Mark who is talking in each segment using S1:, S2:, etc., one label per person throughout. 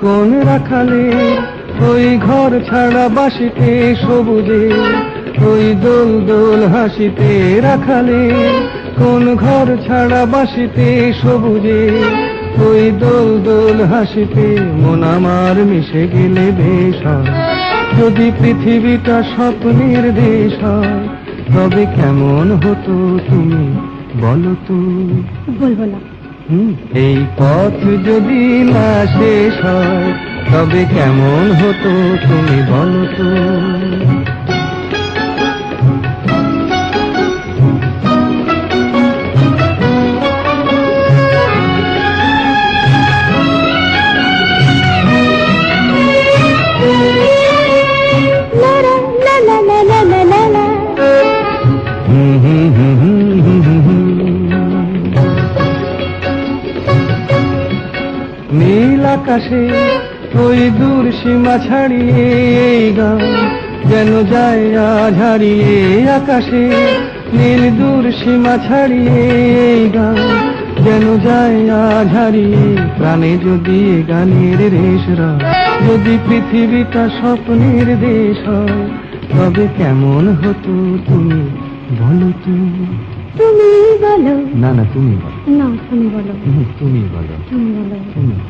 S1: কোন রাখালে ওই ঘর ছাড়া বাসিতে সবুজে, ওই দোল দোল হাসিতে রাখালে কোন ঘর ছাড়া বাসিতে সবুজে ওই দোল দোল হাসিতে মন আমার মিশে গেলে হয়। যদি পৃথিবীটা স্বপ্নের দেশ তবে কেমন হতো তুমি বলো তো?
S2: বলব না।
S1: হুম, এই পথ যদি না শেষ হয় তবে কেমন হতো তুমি বলো তো? আকাশে ওই দূর সীমা ছাড়িয়ে এই গান যেন যায় হারিয়ে আকাশে। নীল দূর সীমা ছাড়িয়ে এই গান যেন যায় হারিয়ে। প্রাণে যদি গানের রেশরা যদি পৃথিবীটা স্বপ্নের দেশ হয় তবে কেমন হতো তুমি বলো তুমি
S2: তুমি বলো।
S1: না না তুমি বলো।
S2: না তুমি বলো।
S1: তুমি বলো।
S2: তুমি বলো।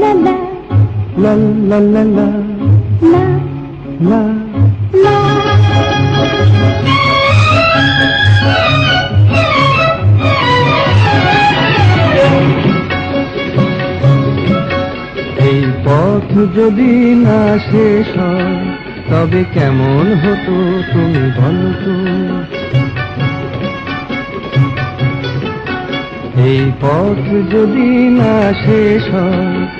S2: লা লা লা লা লা লা
S1: লা লা লা এই পথ যদি না শেষ হয় তবে কেমন হতো তুমি বলো তো এই পথ যদি না শেষ হয়